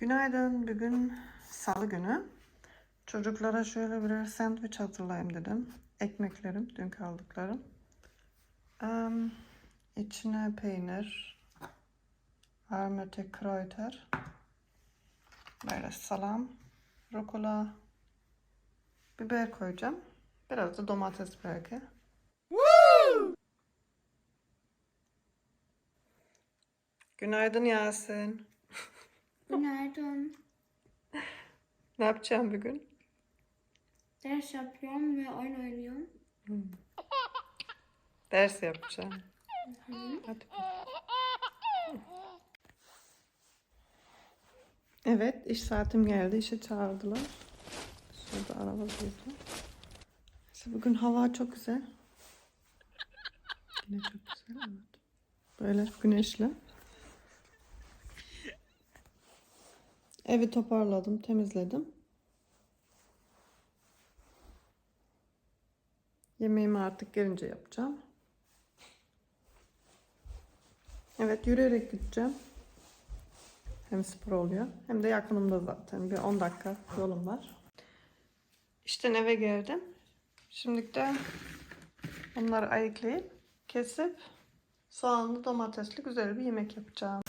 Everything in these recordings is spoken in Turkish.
Günaydın. Bugün salı günü. Çocuklara şöyle birer sandviç hazırlayayım dedim. Ekmeklerim, dün kaldıklarım. Em, içine peynir, armate kreuter, böyle salam, rucola, biber koyacağım. Biraz da domates belki. Günaydın Yasin. Günaydın. Ne yapacağım bugün? Ders yapıyorum ve oyun oynuyorum. Ders yapacağım. Hadi. Evet, iş saatim geldi. İşe çağırdılar. Şurada araba durdu. İşte bugün hava çok güzel. Yine çok güzel, evet. Böyle güneşli. Evi toparladım, temizledim. Yemeğimi artık gelince yapacağım. Evet yürüyerek gideceğim. Hem spor oluyor hem de yakınımda zaten. Bir 10 dakika yolum var. İşten eve geldim. Şimdi de onları ayıklayıp kesip soğanlı domatesli güzel bir yemek yapacağım.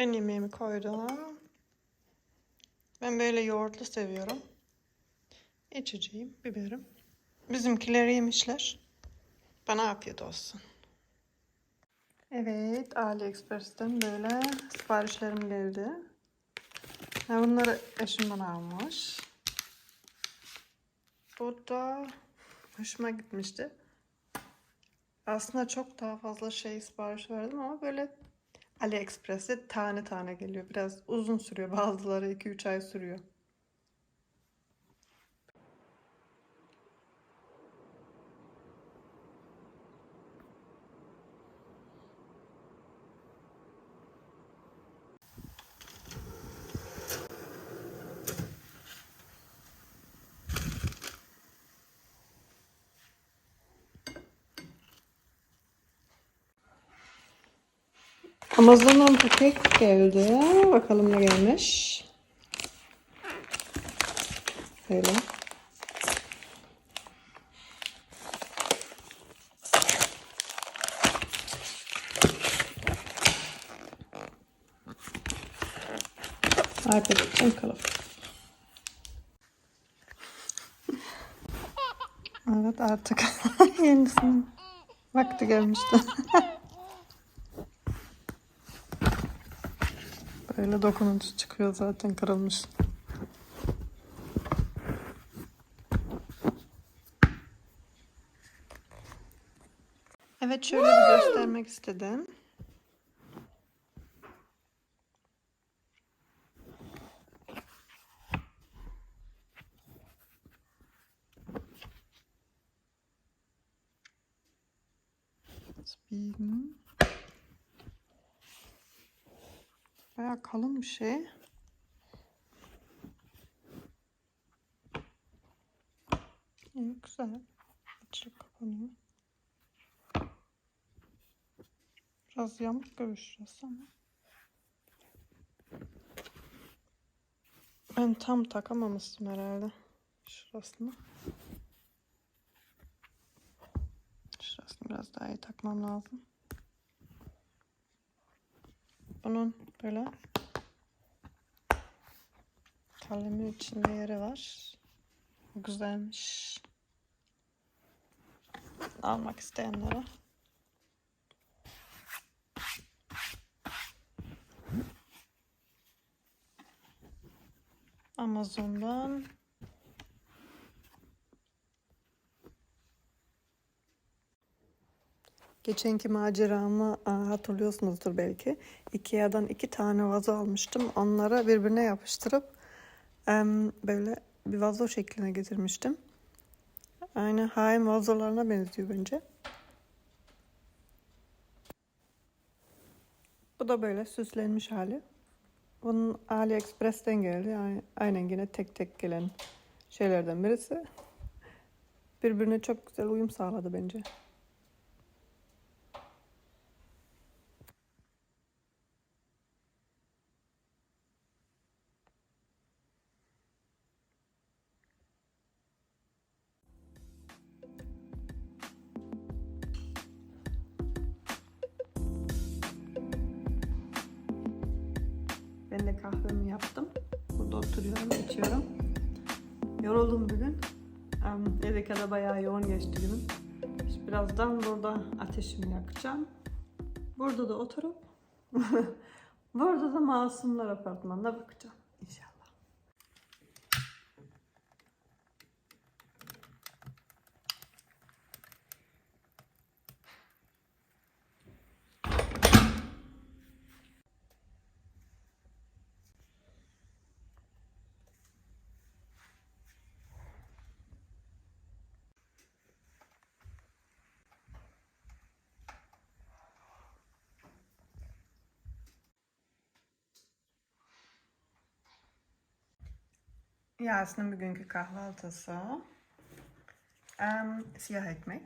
Ben yemeğimi koydum. Ben böyle yoğurtlu seviyorum. İçeceğim, biberim. Bizimkiler yemişler. Bana afiyet olsun. Evet, AliExpress'ten böyle siparişlerim geldi. Ha, bunları eşimden almış. Bu da hoşuma gitmişti. Aslında çok daha fazla şey sipariş verdim ama böyle AliExpress'te tane tane geliyor. Biraz uzun sürüyor. Bazıları 2-3 ay sürüyor. Amazon'dan paket geldi. Bakalım ne gelmiş. Böyle. iPad için kılıf. Evet artık yenisinin vakti gelmişti. Böyle dokununca çıkıyor zaten kırılmış. Evet şöyle bir göstermek istedim. Biegen. Bayağı kalın bir şey. İyi güzel. Açık kapanıyor. Biraz yamuk görüşeceğiz ama. Ben tam takamamıştım herhalde. Şurasını. Şurasını biraz daha iyi takmam lazım. Bunun böyle kalemin içinde yeri var. Güzelmiş. Almak isteyenlere. Amazon'dan Geçenki maceramı aa, hatırlıyorsunuzdur belki. Ikea'dan iki tane vazo almıştım. Onlara birbirine yapıştırıp böyle bir vazo şekline getirmiştim. Aynı haim vazolarına benziyor bence. Bu da böyle süslenmiş hali. Bunun AliExpress'ten geldi. Yani aynen yine tek tek gelen şeylerden birisi. Birbirine çok güzel uyum sağladı bence. Kahvemi yaptım. Burada oturuyorum, içiyorum. Yoruldum bugün. Evdeki de bayağı yoğun geçti günüm. İşte birazdan burada ateşimi yakacağım. Burada da oturup burada da Masumlar Apartmanı'na bakacağım Yasin'in bugünkü kahvaltısı. Em, siyah ekmek.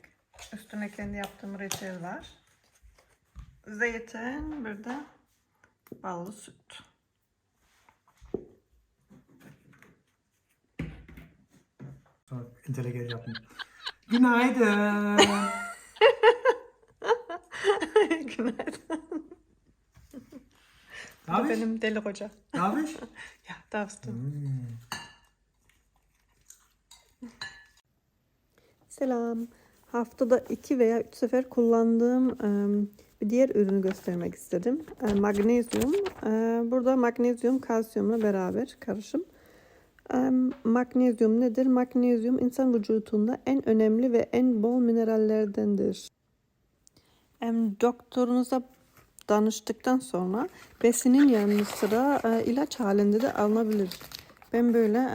Üstüne kendi yaptığım reçel var. Zeytin, bir de ballı süt. Entelektüel yapayım. Günaydın. Günaydın. Ne da benim deli hoca. Ne haber? Ya, du. Hmm. Selam. Haftada iki veya üç sefer kullandığım bir diğer ürünü göstermek istedim. Magnezyum. Burada magnezyum kalsiyumla beraber karışım. Magnezyum nedir? Magnezyum insan vücudunda en önemli ve en bol minerallerdendir. Doktorunuza danıştıktan sonra besinin yanı sıra ilaç halinde de alınabilir. Ben böyle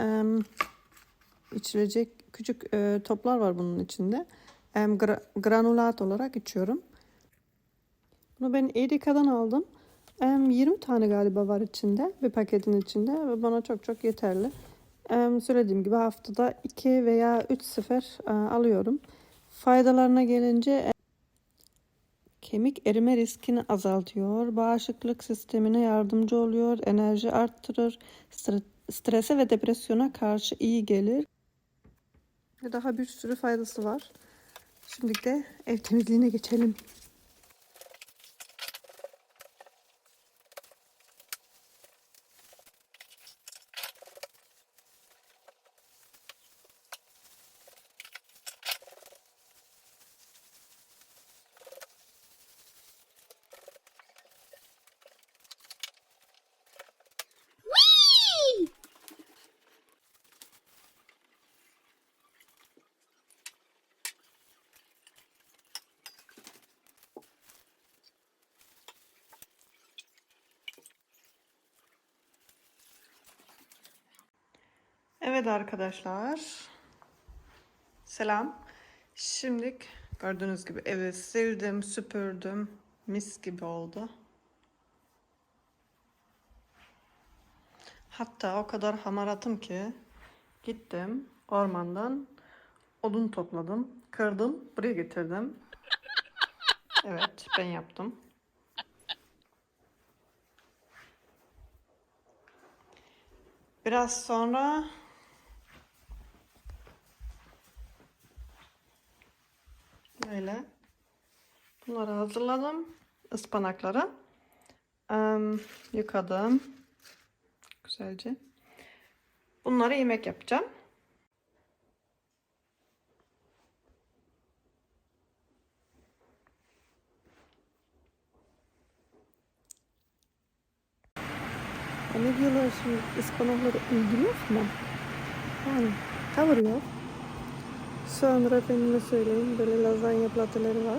içilecek küçük e, toplar var bunun içinde. Em, gra- granulat olarak içiyorum. Bunu ben Edika'dan aldım. Em, 20 tane galiba var içinde bir paketin içinde ve bana çok çok yeterli. Em, söylediğim gibi haftada 2 veya 3 sefer e, alıyorum. Faydalarına gelince e, kemik erime riskini azaltıyor, bağışıklık sistemine yardımcı oluyor, enerji arttırır, stre- strese ve depresyona karşı iyi gelir. Daha bir sürü faydası var. Şimdi de ev temizliğine geçelim. Evet arkadaşlar. Selam. Şimdi gördüğünüz gibi evi sildim, süpürdüm. Mis gibi oldu. Hatta o kadar hamaratım ki gittim ormandan odun topladım, kırdım, buraya getirdim. Evet, ben yaptım. Biraz sonra böyle Bunları hazırladım. Ispanakları. Em, yıkadım. Güzelce. Bunları yemek yapacağım. Ya ne diyorlar şimdi ıspanakları öldürüyor mu? Yani kavuruyor. Sonra efendime söyleyeyim böyle lazanya plateleri var.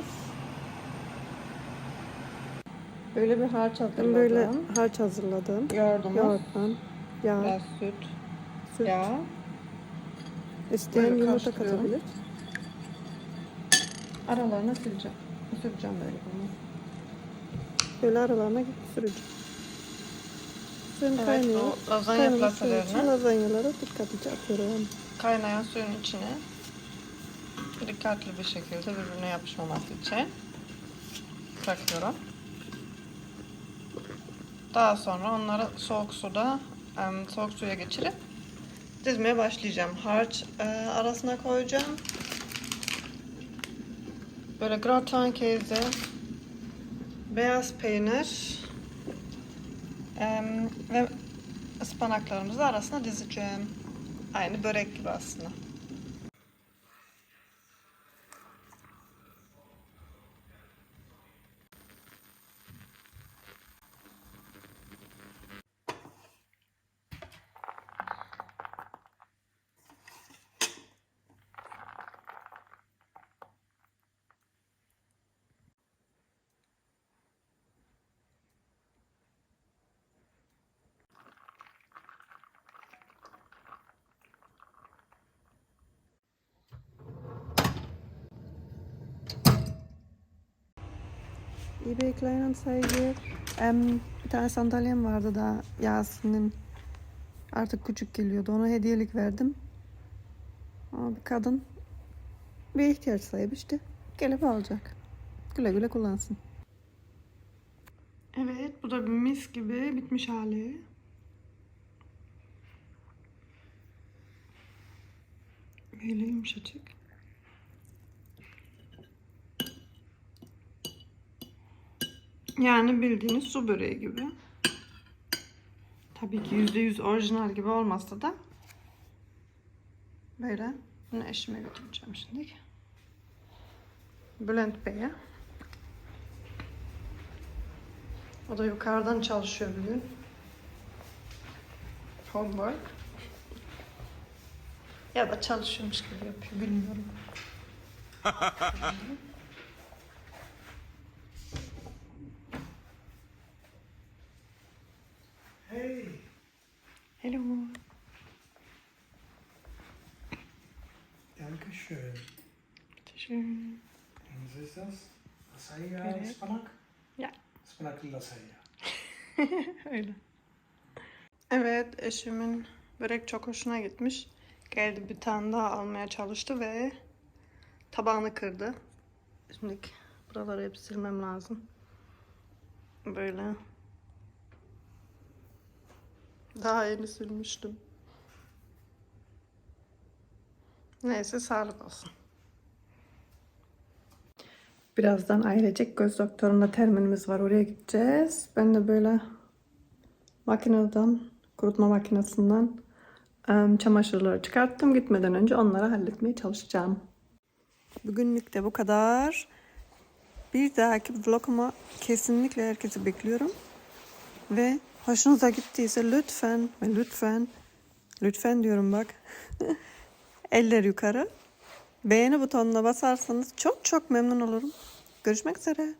Böyle bir harç Ben hazırladım. böyle harç hazırladım. yoğurdumuz. Yoğurttan, yağ, Biraz süt, süt. yağ. İsteyen Böyle yumurta katabilir. Aralarına süreceğim. Süreceğim böyle bunu. Böyle aralarına süreceğim. Suyum Evet, kaynıyor. bu lazanya suyun platelerini lazanyaları dikkatlice atıyorum. kaynayan suyun içine dikkatli bir şekilde birbirine yapışmaması için bırakıyorum. Daha sonra onları soğuk suda, soğuk suya geçirip dizmeye başlayacağım. Harç e, arasına koyacağım. Böyle gratin kezi, beyaz peynir ve ıspanaklarımızı arasına dizeceğim. Aynı börek gibi aslında. eBay Kleinanzeigen. Em, bir tane sandalyem vardı da Yasin'in artık küçük geliyordu. Ona hediyelik verdim. Ama bir kadın bir ihtiyaç sahibi işte. Gelip alacak. Güle güle kullansın. Evet bu da bir mis gibi bitmiş hali. Böyle yumuşacık. Yani bildiğiniz su böreği gibi. Tabii ki yüzde yüz orijinal gibi olmasa da böyle bunu eşime götüreceğim şimdi. Bülent Bey'e. O da yukarıdan çalışıyor bugün. Homework. Ya da çalışıyormuş gibi yapıyor bilmiyorum. Lasagna. Öyle. Evet, eşimin börek çok hoşuna gitmiş. Geldi bir tane daha almaya çalıştı ve tabağını kırdı. Şimdi buraları hep silmem lazım. Böyle. Daha yeni silmiştim. Neyse sağlık olsun. Birazdan ailecek göz doktorunda terminimiz var. Oraya gideceğiz. Ben de böyle makineden, kurutma makinesinden çamaşırları çıkarttım. Gitmeden önce onları halletmeye çalışacağım. Bugünlük de bu kadar. Bir dahaki vloguma kesinlikle herkesi bekliyorum. Ve hoşunuza gittiyse lütfen ve lütfen, lütfen diyorum bak. Eller yukarı. Beğeni butonuna basarsanız çok çok memnun olurum. Görüşmek üzere.